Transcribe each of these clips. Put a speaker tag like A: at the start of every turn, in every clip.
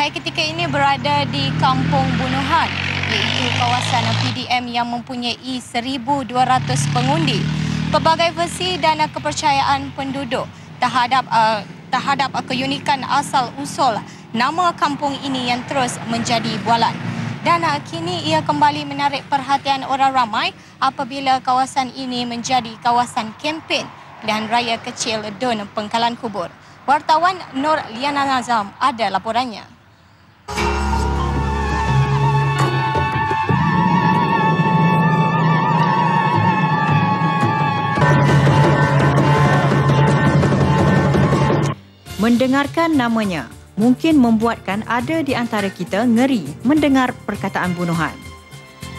A: Saya ketika ini berada di Kampung Bunuhan iaitu kawasan PDM yang mempunyai 1,200 pengundi. Pelbagai versi dan kepercayaan penduduk terhadap uh, terhadap keunikan asal usul nama kampung ini yang terus menjadi bualan. Dan uh, kini ia kembali menarik perhatian orang ramai apabila kawasan ini menjadi kawasan kempen pilihan raya kecil Dun Pengkalan Kubur. Wartawan Nur Liana Nazam ada laporannya.
B: Mendengarkan namanya mungkin membuatkan ada di antara kita ngeri mendengar perkataan bunuhan.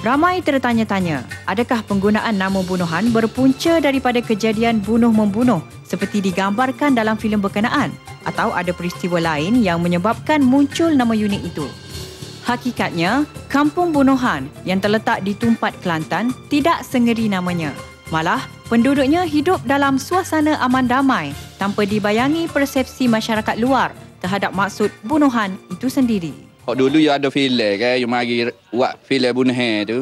B: Ramai tertanya-tanya, adakah penggunaan nama bunuhan berpunca daripada kejadian bunuh-membunuh seperti digambarkan dalam filem berkenaan atau ada peristiwa lain yang menyebabkan muncul nama unit itu? Hakikatnya, kampung bunuhan yang terletak di Tumpat Kelantan tidak sengeri namanya. Malah, penduduknya hidup dalam suasana aman damai tanpa dibayangi persepsi masyarakat luar terhadap maksud bunuhan itu sendiri.
C: Kok dulu ya ada filem kan, yang mari buat filem bunuhan tu.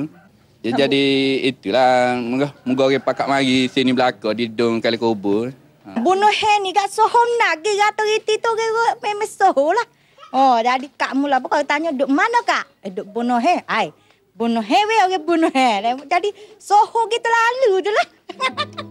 C: Ya, jadi itulah, moga moga orang pakak mari sini belakang di dong kali kubur.
D: Ha. Bunuhan ni kat sohom nak ke kata itu tu ke memang soho lah. Oh, jadi kak mula pokok tanya duk mana kak? Eh, duk bunuhan. Ai, bunuh hewe orang bunuh he. Jadi soho kita lalu je lah.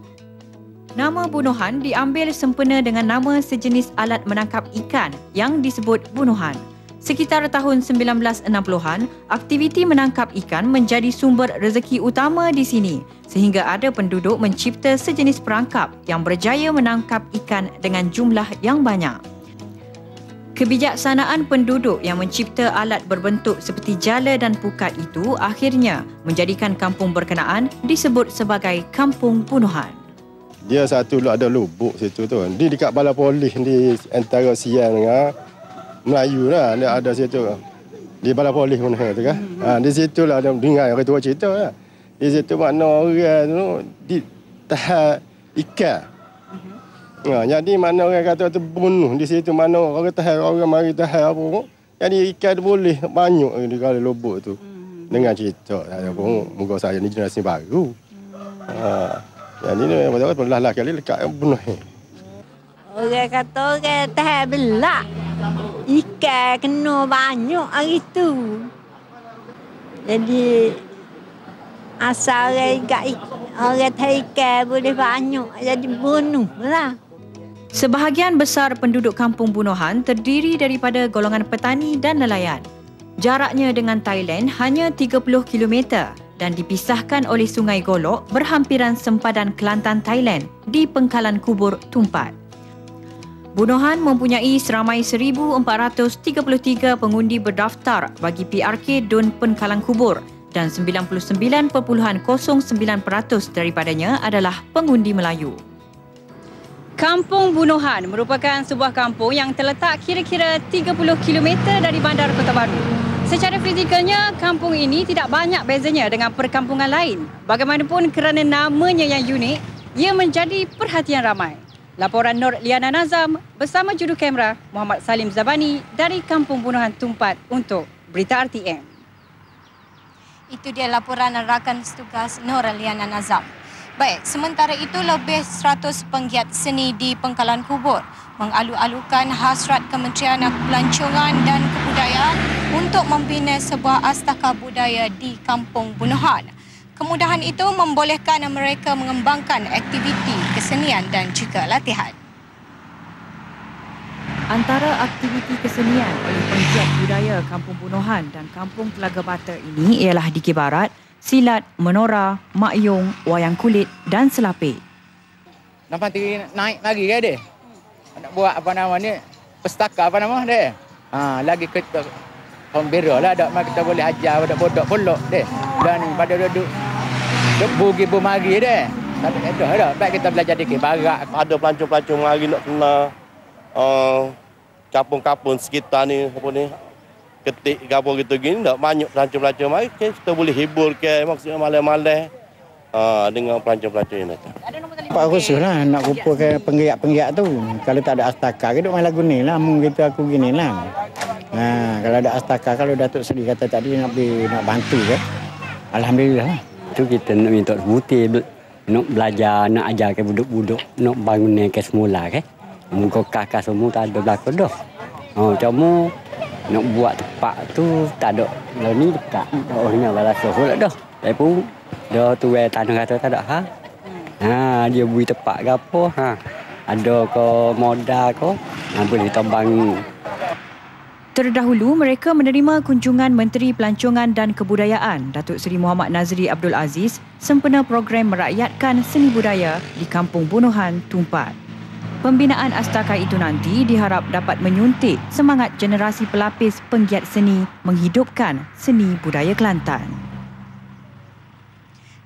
B: Nama bunuhan diambil sempena dengan nama sejenis alat menangkap ikan yang disebut bunuhan. Sekitar tahun 1960-an, aktiviti menangkap ikan menjadi sumber rezeki utama di sini sehingga ada penduduk mencipta sejenis perangkap yang berjaya menangkap ikan dengan jumlah yang banyak. Kebijaksanaan penduduk yang mencipta alat berbentuk seperti jala dan pukat itu akhirnya menjadikan kampung berkenaan disebut sebagai kampung bunuhan.
E: Dia satu ada lubuk situ tu. Di dekat bala polis di antara Sian dengan Melayu lah. Dia ada situ. Di bala polis pun tu kan. Hmm. Ha, di situ lah ada dengar orang tua cerita lah. Di situ makna orang tu di tahap ikan. Ha, jadi mana orang kata tu bunuh di situ mana orang tahan orang mari tahan apa jadi ikan tu boleh banyak di kali lubuk tu hmm. dengan cerita saya pun moga saya ni generasi baru hmm. ha, jadi ni betul pernah lah kali lekat bunuh.
D: Orang kata orang tahan belak. Ikan kena banyak hari tu. Jadi asal orang ikan orang ikan boleh banyak. Jadi bunuh lah.
B: Sebahagian besar penduduk kampung Bunuhan terdiri daripada golongan petani dan nelayan. Jaraknya dengan Thailand hanya 30 km dan dipisahkan oleh Sungai Golok berhampiran sempadan Kelantan Thailand di pengkalan kubur Tumpat. Bunuhan mempunyai seramai 1,433 pengundi berdaftar bagi PRK Dun Pengkalan Kubur dan 99.09% daripadanya adalah pengundi Melayu. Kampung Bunuhan merupakan sebuah kampung yang terletak kira-kira 30 km dari bandar Kota Baru. Secara fizikalnya, kampung ini tidak banyak bezanya dengan perkampungan lain. Bagaimanapun kerana namanya yang unik, ia menjadi perhatian ramai. Laporan Nur Liana Nazam bersama juru kamera Muhammad Salim Zabani dari Kampung Bunuhan Tumpat untuk Berita RTM.
A: Itu dia laporan rakan setugas Nur Liana Nazam. Baik, sementara itu lebih 100 penggiat seni di Pengkalan Kubur mengalu-alukan hasrat Kementerian Pelancongan dan Kebudayaan untuk membina sebuah astaka budaya di Kampung Bunuhan. Kemudahan itu membolehkan mereka mengembangkan aktiviti kesenian dan juga latihan.
B: Antara aktiviti kesenian oleh penggiat budaya Kampung Bunuhan dan Kampung Telaga Bata ini ialah di Kibarat, silat, menora, makyong, wayang kulit dan selapik.
F: Nampak tinggi naik lagi ke dia? Nak buat apa nama ni? Pestaka apa nama dia? Ha, lagi kita pembira lah. Tak kita boleh ajar pada bodoh polok dia. Dan pada duduk duduk bugi bumagi dia. Tapi ada ada. Baik kita belajar dikit barak.
E: Ada pelancong-pelancong mari nak kena uh, kampung-kampung sekitar ni apa ni ketik gabung gitu gini tak banyak pelancong-pelancong mari kita boleh hibur ke maksudnya malam-malam uh, dengan pelancong-pelancong ini.
G: Pak khusus lah nak rupakan penggiat-penggiat tu. Kalau tak ada astaka, kita main lagu ni lah. Mungkin kita aku gini lah. Ha, Kalau ada astaka, kalau Datuk Seri kata tadi nak pergi, nak bantu ke. Alhamdulillah.
H: Itu kita nak minta putih, nak belajar, nak ajar ke budak-budak, nak bangun ke semula ke. Muka kakak semua tak ada belakang dah. Oh, cuma nak buat tepat tu tak ada. Lalu ni tak. Oh, ni balas sohol dah. Tapi pun dah tu eh tanah kata tak ada ha. Ha, dia bui tepat ke apa ha. Ada ke modal ke, ha, boleh tambang
B: Terdahulu, mereka menerima kunjungan Menteri Pelancongan dan Kebudayaan Datuk Seri Muhammad Nazri Abdul Aziz sempena program merakyatkan seni budaya di Kampung Bunuhan, Tumpat. Pembinaan astaka itu nanti diharap dapat menyuntik semangat generasi pelapis penggiat seni menghidupkan seni budaya Kelantan.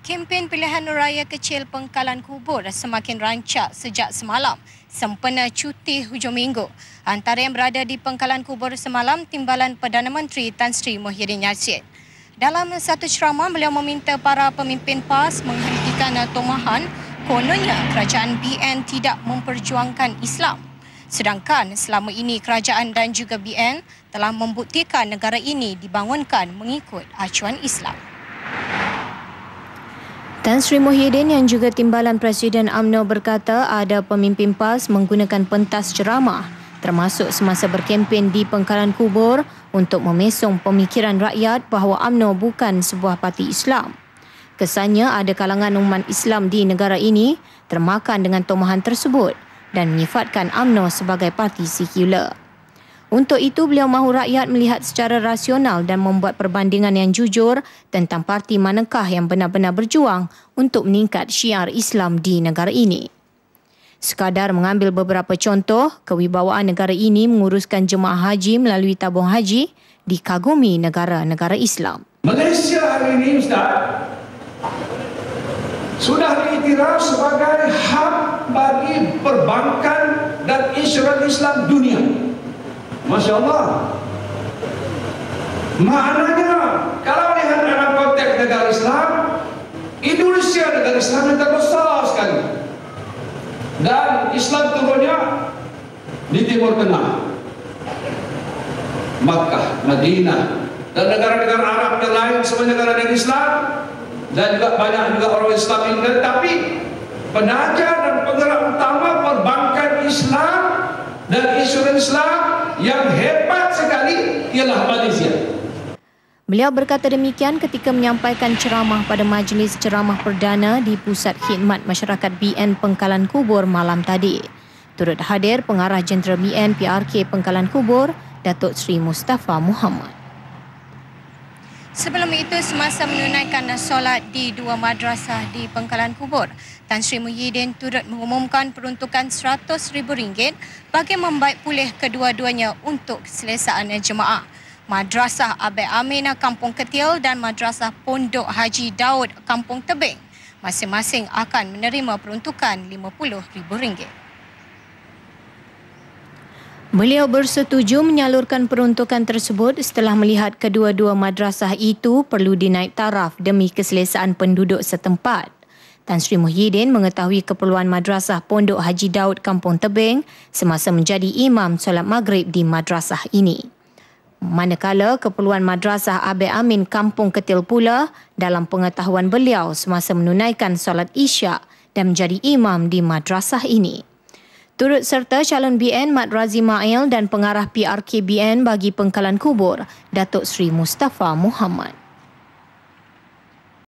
I: Kempen pilihan raya kecil Pengkalan Kubur semakin rancak sejak semalam sempena cuti hujung minggu. Antara yang berada di Pengkalan Kubur semalam, Timbalan Perdana Menteri Tan Sri Muhyiddin Yassin. Dalam satu ceramah, beliau meminta para pemimpin PAS menghentikan tomahan kononnya kerajaan BN tidak memperjuangkan Islam. Sedangkan selama ini kerajaan dan juga BN telah membuktikan negara ini dibangunkan mengikut acuan Islam. Tan Sri Muhyiddin yang juga timbalan Presiden AMNO berkata ada pemimpin PAS menggunakan pentas ceramah termasuk semasa berkempen di Pengkalan Kubur untuk memesong pemikiran rakyat bahawa AMNO bukan sebuah parti Islam. Kesannya ada kalangan umat Islam di negara ini termakan dengan tomahan tersebut dan menyifatkan AMNO sebagai parti sekular. Untuk itu, beliau mahu rakyat melihat secara rasional dan membuat perbandingan yang jujur tentang parti manakah yang benar-benar berjuang untuk meningkat syiar Islam di negara ini. Sekadar mengambil beberapa contoh, kewibawaan negara ini menguruskan jemaah haji melalui tabung haji dikagumi negara-negara Islam.
J: Malaysia hari ini, Ustaz, sudah diiktiraf sebagai hub bagi perbankan dan insuran Islam dunia. Masya Allah. Maknanya, kalau lihat dalam konteks negara Islam, Indonesia negara Islam yang terbesar sekali. Dan Islam turunnya di Timur Tengah. Makkah, Madinah, dan negara-negara Arab yang lain semua negara negara Islam dan juga banyak juga orang Islam ini tetapi penajar dan penggerak utama perbankan Islam dan insurans Islam yang hebat sekali ialah Malaysia.
I: Beliau berkata demikian ketika menyampaikan ceramah pada majlis ceramah perdana di Pusat Khidmat Masyarakat BN Pengkalan Kubur malam tadi. Turut hadir pengarah jentera BN PRK Pengkalan Kubur, Datuk Seri Mustafa Muhammad. Sebelum itu, semasa menunaikan solat di dua madrasah di Pengkalan Kubur, Tan Sri Muhyiddin turut mengumumkan peruntukan RM100,000 bagi membaik pulih kedua-duanya untuk keselesaan jemaah. Madrasah Abai Aminah Kampung Ketil dan Madrasah Pondok Haji Daud Kampung Tebing masing-masing akan menerima peruntukan RM50,000. Beliau bersetuju menyalurkan peruntukan tersebut setelah melihat kedua-dua madrasah itu perlu dinaik taraf demi keselesaan penduduk setempat. Tan Sri Muhyiddin mengetahui keperluan madrasah Pondok Haji Daud Kampung Tebing semasa menjadi imam solat maghrib di madrasah ini. Manakala keperluan madrasah Abai Amin Kampung Ketil pula dalam pengetahuan beliau semasa menunaikan solat isyak dan menjadi imam di madrasah ini. Turut serta calon BN Mat Razi Mail dan pengarah PRK BN bagi Pengkalan Kubur, Datuk Sri Mustafa Muhammad.